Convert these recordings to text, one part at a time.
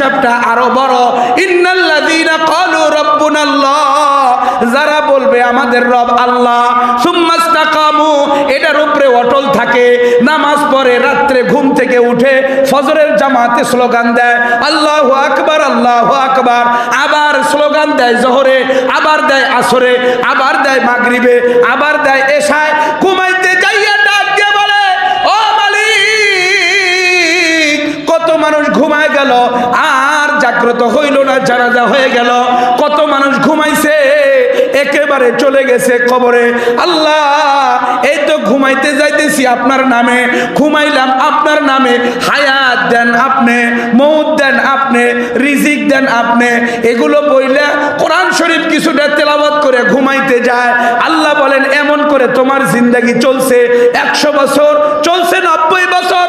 হিসাবটা আরও বড়। যারা বলবে আমাদের রব আল্লাহ এটার উপরে অটল থাকে, নামাজ পড়ে, রাত্রে ঘুম থেকে উঠে, ফজরের জামাতে স্লোগান দেয়, আল্লাহু আকবার আল্লাহু আকবার। আবার স্লোগান দেয় জোহরে, আবার দেয় আসরে, আবার দেয় মাগরিবে, আবার দেয় এশায়। ঘুমাইতে জাগ্রত হইল না, জানাজা হয়ে গেল। কত মানুষ ঘুমাইছে, একেবারে চলে গেছে কবরে। আল্লাহ, এই তো ঘুমাইতে যাইতেছি আপনার নামে। ঘুমাইলাম আপনার নামে। হায়াত দেন আপনি, মৌত দেন আপনি, রিজিক দেন আপনি। এগুলো বইলে কোরআন শরীফ কিছুটা তেলাবত করে ঘুমাইতে যায়। আল্লাহ বলেন, এমন করে তোমার জিন্দগি চলছে একশো বছর, চলছে নব্বই বছর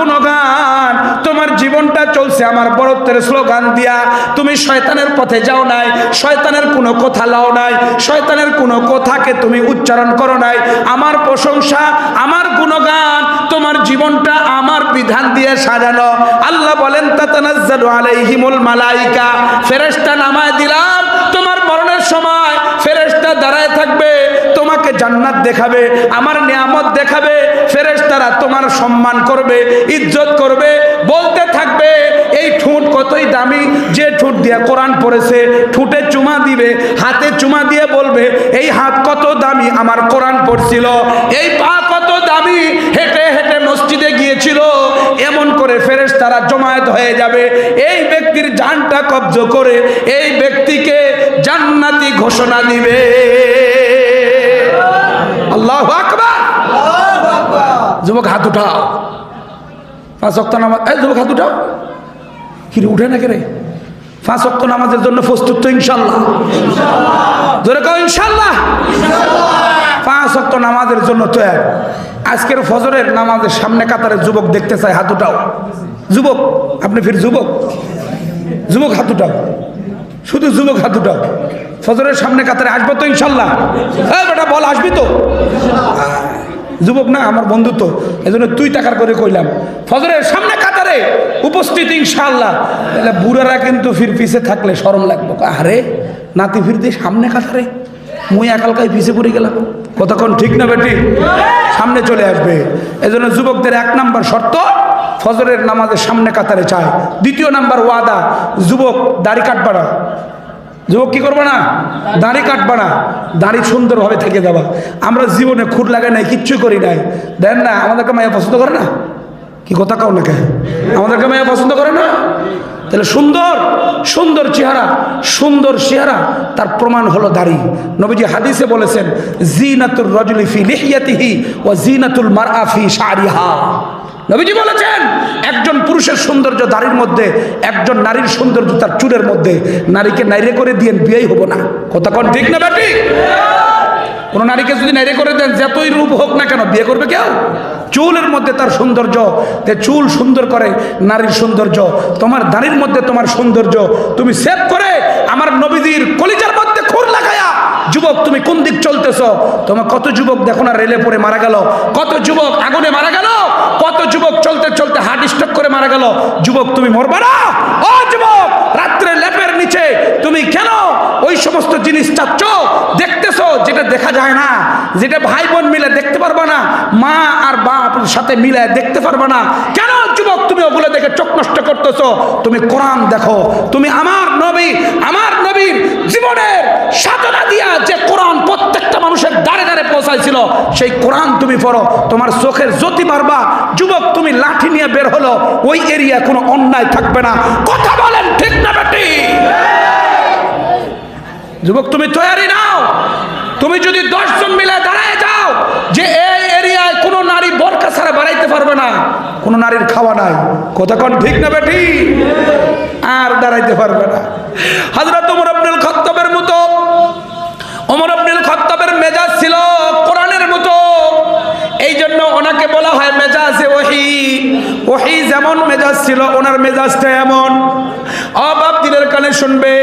গুণগান তোমার জীবনটা চলছে আমার বড়ত্বের স্লোগান দিয়া। তুমি শয়তানের পথে যাও নাই, শয়তানের কোনো কথা লাও নাই, শয়তানের কোনো কথাকে তুমি উচ্চারণ করো নাই। আমার প্রশংসা, আমার গুণগান, তোমার জীবনটা আমার বিধান দিয়ে সাজানো। আল্লাহ বলেন, তাতানাজ্জালু আলাইহিমুল মালাইকা। ফেরেশতা নামায় দিলাম, তোমার মরণের সময় ফেরেশতা দাঁড়ায় থাকবে, তোমাকে জান্নাত দেখাবে, আমার নিয়ামত দেখাবে, ফেরেশতারা তোমার সম্মান করবে, ইজ্জত করবে, বলতে থাকবে, এই ঠোঁট কতই দামি, যে ঠোঁট দিয়ে কোরআন পড়েছে, ঠোঁটে চুমা দিবে, হাতে চুমা দিয়ে বলবে, এই হাত কত দামি আমার কোরআন পড়ছিল, এই পা কত দামি, হেঁটে হেঁটে মসজিদে গিয়েছিল, এমন করে ফেরেশ তারা জমায়েত হয়ে যাবে, এই ব্যক্তির জানটা কব্জ করে, এই ব্যক্তিকে জান্নাতি ঘোষণা দিবে। আল্লাহ যুবক, হাত উঠাও। পাঁচ অক্ত নামাজ এই যুবক, হাত উঠাও। কিরে, উঠে না কে পাঁচ অক্ত নামাজের জন্য প্রস্তুত তো ইনশাল্লাহ জোরে কও ইনশাল্লাহ পাঁচ অক্ত নামাজের জন্য তৈরি আজকের ফজরের নামাজের সামনে কাতারে যুবক দেখতে চায়, হাত উঠাও। যুবক, আপনি ফির যুবক। যুবক, হাত উঠাও। শুধু যুবক হাত উঠাও ফজরের সামনে কাতারে আসব তো ইনশাল্লাহ। হ্যাঁ বেটা, বল, আসবি তো? যুবক না, আমার বন্ধু তো। এই জন্য তুই টাকার করে কইলাম। ফজরের সামনে কাতারে উপস্থিত ইনশাল্লাহ। তাহলে বুড়ারা কিন্তু ফির পিছে থাকলে সরম লাগবো। আরে, নাতি ফিরতে সামনে কাতারে? মুই একালকায় পিছে পড়ে গেলাম। কতক্ষণ ঠিক না, বেটি? সামনে চলে আসবে। এই যুবকদের এক নাম্বার শর্ত ফজরের নামাজের সামনে কাতারে চায়। দ্বিতীয় নাম্বার ওয়াদা, যুবক দাড়ি কাটবা না যুবক কি করব না? দাঁড়ি কাটবা না দাড়ি সুন্দরভাবে থেকে যাবা। আমরা জীবনে খুঁট লাগাই নাই কিচ্ছু করি নাই। দেন না, আমাদেরকে মায়া পছন্দ করে না? কি কথা কাউ না কে? আমাদেরকে মায়া পছন্দ করে না? তাহলে সুন্দর সুন্দর চেহারা সুন্দর চেহারা, তার প্রমাণ হলো দাড়ি। নবীজি হাদিসে বলেছেন, জিনাতুর রজলিফি লিহিয়াতিহি ওয়া জিনাতুল মারআ ফি শারিহা। নবীজি বলেছেন, একজন পুরুষের সৌন্দর্য দাড়ির মধ্যে, একজন নারীর সৌন্দর্য তার চুলের মধ্যে। নারীকে নাইরে করে দিয়ে বিয়েই হব না। কথা কোন ঠিক না ব্যাটি কোনো নারীকে যদি নাইরে করে দেন, যতই রূপ হোক না কেন, বিয়ে করবে কেউ? চুলের মধ্যে তার সৌন্দর্য, তে চুল সুন্দর করে, নারীর সৌন্দর্য, তোমার দাড়ির মধ্যে তোমার সৌন্দর্য, তুমি সেভ করে, আমার নবীজির কলিজার মধ্যে খুর লাগায়া যুবক, তুমি কোন দিক চলতেছ? তোমার কত যুবক দেখো না, রেলে পড়ে মারা গেল। কত যুবক আগুনে মারা গেল? কত যুবক চলতে চলতে হার্ট স্ট্রোক করে মারা গেল? যুবক, তুমি মরবা না? ও যুবক, রাত্রে লেপের নিচে তুমি কেন ওই সমস্ত জিনিস চাচ্ছ? দেখতেছো যেটা দেখা যায় না, যেটা ভাই বোন মিলে দেখতে পারবা না, মা আর বাপের সাথে মিলে দেখতে পারবা না, কেন যুবক তুমি ওগুলো দেখে চোখ নষ্ট করতেছো? তুমি কোরআন দেখো, তুমি আমার নবী, আমার নবীর জীবনের সাধনা দিয়া যে কোরআন প্রত্যেকটা মানুষের দাঁড়ে দাঁড়ে পৌঁছাইছিল, সেই কোরআন তুমি পড়ো, তোমার চোখের জ্যোতি মারবা যুবক তুমি লাঠি নিয়ে বের হলো, ওই এরিয়া কোনো অন্যায় থাকবে না। কথা বলেন ঠিক না বেটি? যুবক তুমি তৈরি নাও। তুমি যদি দশজন মিলে দাঁড়ায় যাও যে এই এরিয়ায় কোনো নারী বরকা ছাড়া বাড়াইতে পারবে না, কোনো নারীর খাওয়া নাই। কতক্ষণ ঠিক না বেটি আর দাঁড়াইতে পারবে না। হাজরত উমর আব্দুল খত্তাবের মতো, ওমর আব্দুল খত্তাবের মেজাজ ছিল কোরআনের মতো। এই জন্য ওনাকে বলা হয় মেজাজে ওহি যেমন মেজাজ ছিল, ওনার মেজাজটা এমন। অবাব দিনের কানে শুনবে,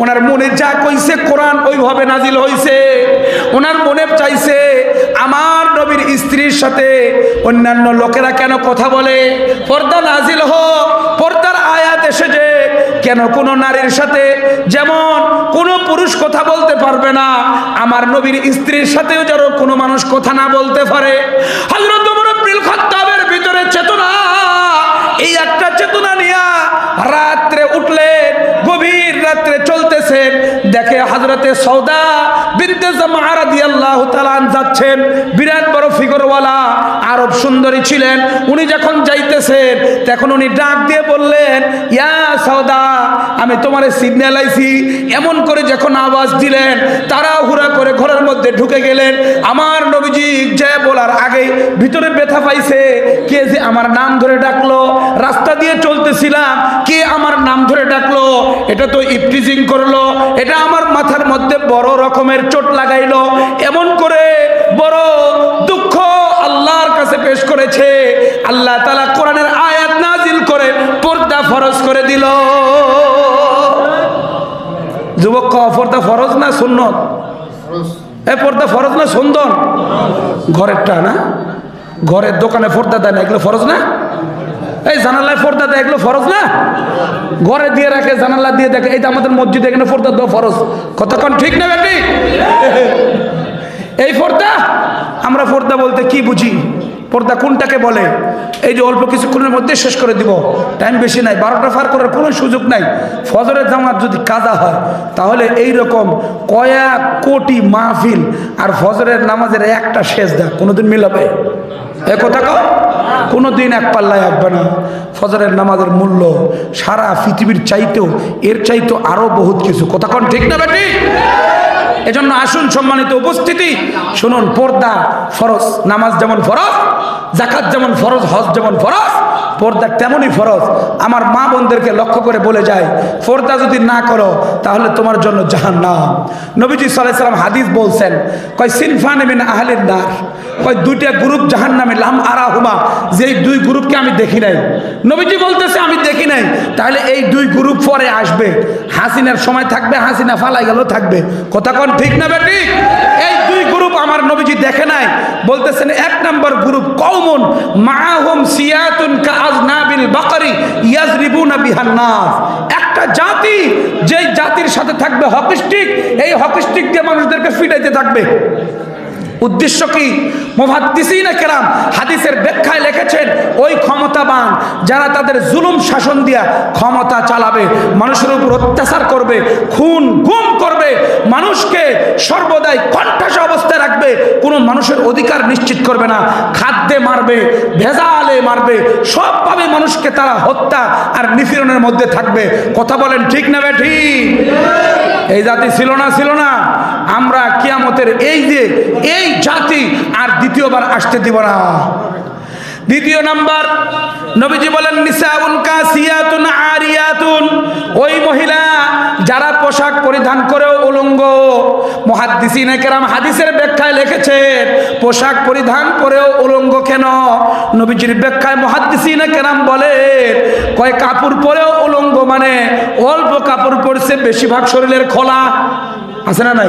ওনার মনে যা কইছে কোরআন ওইভাবে নাজিল হইছে। ওনার মনে চাইছে, আমার নবীর স্ত্রীর সাথে অন্যান্য লোকেরা কেন কথা বলে? পর্দা নাজিল হোক, পর্দার আয়াত এসে যে কেন কোন নারীর সাথে যেমন কোন পুরুষ কথা বলতে পারবে না, আমার নবীর স্ত্রীর সাথেও যেন কোনো মানুষ কথা না বলতে পারে। খাত্তাবের ভিতরে চেতনা, এই একটা চেতনা নিয়া রাত্রে উঠলেন, গভীর রাত্রে চলতেছেন। দেখে হাজরতে সৌদা বিনতে জামা রাদিয়াল্লাহু তাআলা যাচ্ছেন। বিরাট বড় ফিগরওয়ালা, আরব সুন্দরী ছিলেন। উনি যখন যাইতেছেন, তখন উনি ডাক দিয়ে বললেন, ইয়া সৌদা আমি তোমার সিগন্যাল আইছি। এমন করে যখন আওয়াজ দিলেন তারা হুরা করে ঘরের মধ্যে ঢুকে গেলেন। আমার নবীজি জয় বলার আগে ভিতরে ব্যথা পাইছে। কে যে আমার নাম ধরে ডাকলো, রাস্তা দিয়ে চলতেছিলাম, কে আমার নাম ধরে ডাকলো, এটা তো ইফটিজিং করল, এটা আমার মাথার মধ্যে বড় রকমের চোট লাগাইলো। এমন করে বড় দুঃখ আল্লাহর কাছে পেশ করেছে। আল্লাহ তালা কোরআনের আয়াত নাজিল করে পর্দা ফরজ করে দিল। যুবক পর্দা ফরজ না সুন্নত? এ পর্দা ফরজ না সুন্দর? ঘরেরটা না? ঘরের দোকানে পর্দা দেয় না, এগুলো ফরজ না? এই জানালায় পর্দা দেয়, এগুলো ফরজ না? ঘরে দিয়ে রাখে, জানালা দিয়ে দেখে, এই তো আমাদের মসজিদে এখানে পর্দা দেওয়া ফরজ। কতক্ষণ ঠিক না বেটি? এই পর্দা? আমরা পর্দা বলতে কি বুঝি? পর্দা কোনটাকে বলে? এই যে অল্প কিছুক্ষণের মধ্যে শেষ করে দিব। টাইম বেশি নাই, বারোটা ফার করার কোনো সুযোগ নাই। ফজরের জামাত যদি কাদা হয়, তাহলে এই রকম কয়েক কোটি মাহফিল আর ফজরের নামাজের একটা শেষ দা কোনোদিন মিলাবে? এ কথা কও? কোনো দিন এক পাল্লায় আসবে না। ফজরের নামাজের মূল্য সারা পৃথিবীর চাইতেও, এর চাইতেও আরও বহুত কিছু। কথা কোন ঠিক না বেটি? এজন্য আসুন সম্মানিত উপস্থিতি। শুনুন, পর্দা ফরজ, নামাজ যেমন ফরজ জাকাত যেমন ফরজ, হজ যেমন ফরজ পর্দা তেমনই ফরজ। আমার মা বোনদেরকে লক্ষ্য করে বলে যায়, পর্দা যদি না করো, তাহলে তোমার জন্য জাহান না নবীজি সাল্লাহ সাল্লাম হাদিস বলছেন, কয় সিনফান মিন আহলিন নার, কয় দুইটা গ্রুপ জাহান নামে লাম আরা হুমা যেই দুই গ্রুপকে আমি দেখি নাই। নবীজি বলতেছে, আমি দেখি নাই। তাহলে এই দুই গ্রুপ পরে আসবে। হাসিনার সময় থাকবে, হাসিনা ফালাই গেল থাকবে। কথা কোন ঠিক না বেটি এই আমার নবীজি দেখে নাই, বলতেছেন, এক নম্বর গ্রুপ কৌমন মাহম সিয়াতুন কাআজনাবিল বাকরি ইয়াজরিবুনা বিহান নাস। একটা জাতি, যেই জাতির সাথে থাকবে হকিস্টিক, এই হকিস্টিক দিয়ে মানুষদেরকে ফিটাইতে থাকবে। উদ্দেশ্য কি? মুহাদ্দিসিনে কেরাম হাদিসের ব্যাখ্যায় লিখেছেন, ওই ক্ষমতাবান যারা তাদের জুলুম শাসন দিয়া ক্ষমতা চালাবে, মানুষের উপর অত্যাচার করবে, খুন, গুম করবে, মানুষকে সর্বদাই কণ্ঠাসা অবস্থায় রাখবে, কোনো মানুষের অধিকার নিশ্চিত করবে না, খাদ্যে মারবে, ভেজালে মারবে, সবভাবে মানুষকে তারা হত্যা আর নিপীড়নের মধ্যে থাকবে। কথা বলেন ঠিক না ঠিক? এই জাতি ছিল না ছিল না। আমরা কিয়ামতের এই যে, এই জাতি আর দ্বিতীয়বার আসতে দিব না। দ্বিতীয় নাম্বার, নবীজি বলেন, নিসাউন কাসিয়াতুন আরিয়াতুন। ওই মহিলা যারা পোশাক পরিধান করেও উলঙ্গ, মুহাদ্দিসিনে কেরাম হাদিসের ব্যাখ্যায় লিখেছেন পোশাক পরিধান করেও উলঙ্গ কেন? নবীজির ব্যাখ্যায় মুহাদ্দিসিনে কেরাম বলে, কয় কাপড় পরেও উলঙ্গ মানে অল্প কাপড় পরছে, বেশিরভাগ শরীরের খোলা। আছে না নাই?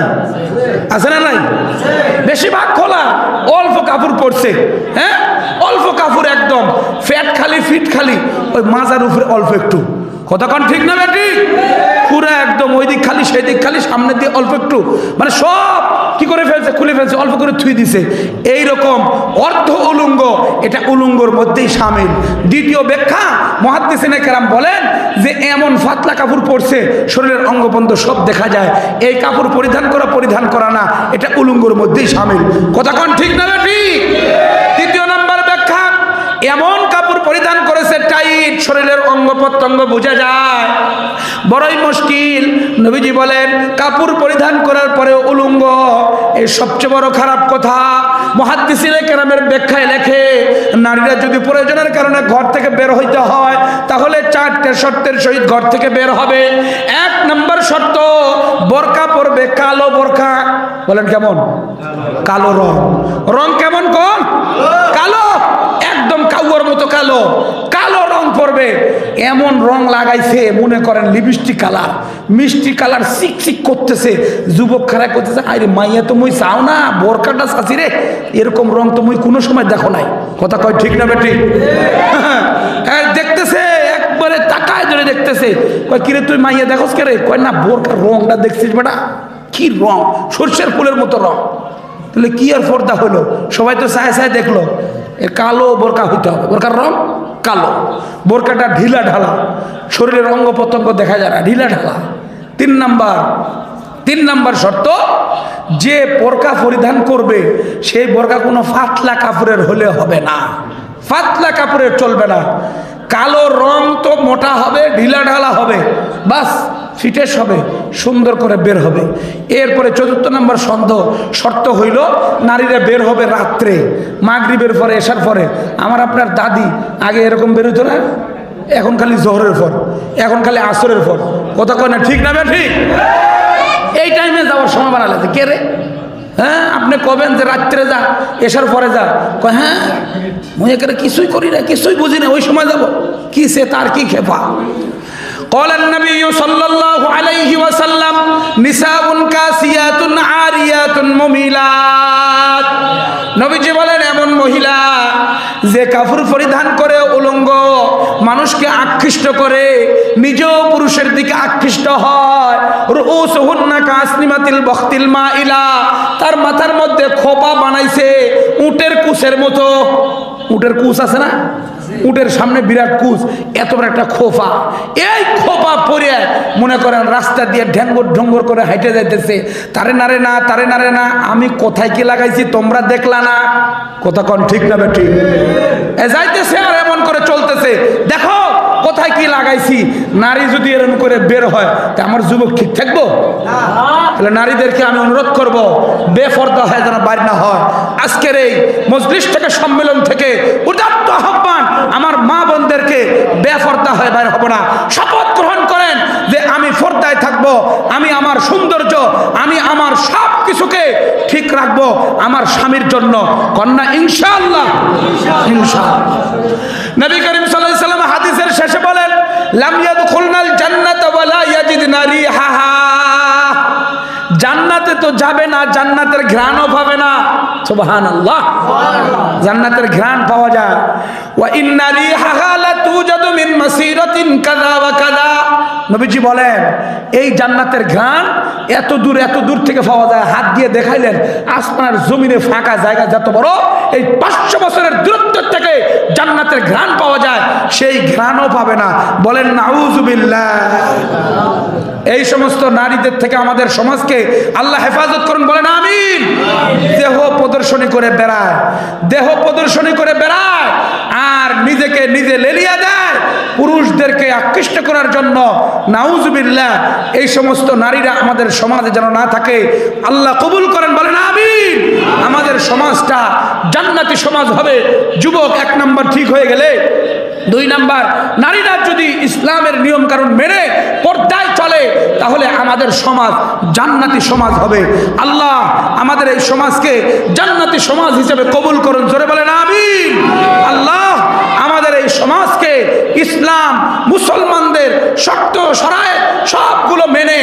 আছে না নাই? বেশিরভাগ খোলা অল্প কাপড় পরছে হ্যাঁ? অল্প কাপড় একদম, ফ্যাট খালি, ফিট খালি, ওই মাজার উপরে অল্প একটু। কতক্ষণ ঠিক না বেটি? পুরো একদম ওই দিক খালি সেই দিক খালি, সামনের দিয়ে অল্প একটু। মানে সব কি করে ফেলছে? খুলে ফেলছে, অল্প করে থুই দিছে। এই রকম অর্ধ উলঙ্গ, এটা উলঙ্গর মধ্যেই সামিল। দ্বিতীয় ব্যাখ্যা, মহাদ্দিসিনে কেরাম বলেন যে এমন ফাতলা কাপড় পরছে, শরীরের অঙ্গবন্ধ সব দেখা যায়। এই কাপড় পরিধান করা পরিধান করা না, এটা উলঙ্গর মধ্যেই সামিল। কতক্ষণ ঠিক না বেটি? তৃতীয় নাম্বার ব্যাখ্যা, এমন কাপড় পরিধান করেছে টাইট শরীরের অঙ্গ প্রত্যঙ্গ বোঝা যায়। বড়ই মুশকিল। নবীজি বলেন, কাপড় পরিধান করার পরে উলঙ্গ। এই সবচেয়ে বড় খারাপ কথা, মহাদ্দিসিনে কেরামের ব্যাখ্যায় লেখে, নারীরা যদি প্রয়োজনের কারণে ঘর থেকে বের হইতে হয়, তাহলে চারটে শর্তের সহিত ঘর থেকে বের হবে। এক নম্বর শর্ত, বোরকা পরবে কালো বোরকা। বলেন কেমন? কালো রং। রং কেমন কোন কালো। এমন রং লাগাইছে, মনে করেন লিপস্টিক কালার, মিষ্টি কালার চিকচিক করতেছে, যুবক খারাপ করতেছে আরে মাইয়া তো মুই চাও না, বোরকাটা চাচি রে। এরকম রং তো মুই কোনো সময় দেখো নাই। কথা কয় ঠিক না বেটি? হ্যাঁ দেখতেছে, একবারে তাকায় ধরে দেখতেছে। কয়, কিরে তুই মাইয়া দেখোস কে রে? কয়, না, বোরকার রংটা দেখছিস বেটা? কি রং? সর্ষের ফুলের মতো রং। তাহলে কি আর পর্দা হলো? সবাই তো সায় সায় দেখল। কালো বোরকা হইতে হবে। বোরকার রং? কালো। বোরকাটা ঢিলা ঢালা। শরীরের অঙ্গ প্রত্যঙ্গ দেখা যায় না, ঢিলা ঢালা। তিন নাম্বার তিন নাম্বার শর্ত, যে বোরকা পরিধান করবে, সেই বোরকা কোনো ফাতলা কাপড়ের হলে হবে না। ফাতলা কাপড়ের চলবে না। কালো রং তো মোটা হবে, ঢিলা ঢালা হবে। বাস ফিটেস হবে, সুন্দর করে বের হবে। এরপরে চতুর্থ নম্বর সন্দ শর্ত হইল নারীরা বের হবে রাত্রে। মাগরিবের পরে এসার পরে। আমার আপনার দাদি আগে এরকম বেরোতো না? এখন খালি জোহরের পর, এখন খালি আসরের পর। কথা কয় না, ঠিক না ঠিক। এই টাইমে যাওয়ার সময় বানালে কে রে? হ্যাঁ আপনি কবেন যে রাত্রে যা এসার পরে যা। কয় হ্যাঁ মুই কিছুই করি না, কিছুই বুঝি না, ওই সময় যাব। কি সে, তার কি খেপা? قال النبي صلى الله عليه وسلم نساء كاسيات عاريات مميلات নবীজি বলেন এমন মহিলা যে কাপড় পরিধান করে উলঙ্গ মানুষকে আকৃষ্ট করে নিজেও পুরুষের দিকে আকৃষ্ট হয় রুসহুন্না কাসনিমাতিল বখতিল মা ইলা তার মাথার মধ্যে খোপা বানাইছে উটের কুশের মতো উটের কুশ আছে না উটের সামনে বিরাট কুচ এত বড় একটা খোপা। এই খোপা পরে মনে করেন রাস্তা দিয়ে ঢ্যাঙ্গর ঢঙ্গর করে হাইটে যাইতেছে। তারে নারে না, তারে নারে না, আমি কোথায় কি লাগাইছি তোমরা দেখলা না। কথা কন ঠিক না ঠিক? এ যাইতেছে আর এমন করে চলতেছে। দেখো কোথায় কি লাগাইছি। নারী যদি এরকম করে বের হয়, তা আমার যুবক ঠিক থাকব? তাহলে নারীদেরকে আমি অনুরোধ করব, বেফর্দা হয় যেন বাইর না হয়। আজকের এই মজলিস থেকে সম্মেলন থেকে উদাত্ত মা বোনদেরকে বেফর্দা হয়ে বাইর হব না। শপথ গ্রহণ করেন যে আমি ফর্দায় থাকব, আমি আমার সৌন্দর্য, আমি আমার সব কিছুকে ঠিক রাখব আমার স্বামীর জন্য। কন্যা, ইনশাআল্লাহ নবী করিম সাল্লাম হাদিসের শেষে বলেন, লাম ওয়ালা জান্নাতে তো যাবে না, জান্নাতের ঘ্রাণও পাবে না। জান্নাতের ঘ্রাণ পাওয়া যায়। ওয়া ইন্না রিহাহা লাতুজাদু মিন মাসিরাতিন কাযা ওয়া কাযা। নবীজি বলেন, এই জান্নাতের ঘ্রাণ এত দূর এত দূর থেকে পাওয়া যায়। হাত দিয়ে দেখাইলেন, আসমানের জমিনে ফাঁকা জায়গা যত বড়, এই পাঁচশো বছরের দূরত্ব থেকে জান্নাতের ঘ্রাণ পাওয়া যায়। সেই ঘ্রাণও পাবে না। বলেন নাউজুবিল্লাহ এই সমস্ত নারীদের থেকে আমাদের সমাজকে আল্লাহ হেফাজত করুন, বলেন আমিন। দেহ প্রদর্শনী করে বেড়ায়, দেহ প্রদর্শনী করে বেড়ায়, আর নিজেকে নিজে লেলিয়া দেয়, পুরুষদেরকে আকৃষ্ট করার জন্য নাউজুবিল্লাহ, এই সমস্ত নারীরা আমাদের সমাজে যেন না থাকে, আল্লাহ কবুল করেন, বলেন আমিন। আমাদের সমাজটা জান্নাতি সমাজ হবে। যুবক, এক নাম্বার ঠিক হয়ে গেলে দুই নাম্বার, নারীরা যদি ইসলামের নিয়ম কারণ মেনে পর্দায় চলে, তাহলে আমাদের সমাজ জান্নাতি সমাজ হবে। আল্লাহ আমাদের এই সমাজকে জান্নাতি সমাজ হিসেবে কবুল করুন, জোরে বলেন আমিন। আল্লাহ আমাদের এই সমাজকে ইসলাম, মুসলমানদের শক্ত সরায় সবগুলো মেনে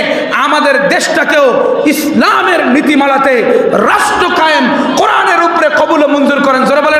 আমাদের দেশটাকেও ইসলামের নীতিমালাতে রাষ্ট্র কায়েম, কোরআনের উপরে কবুল মঞ্জুর করেন, জোরে বলেন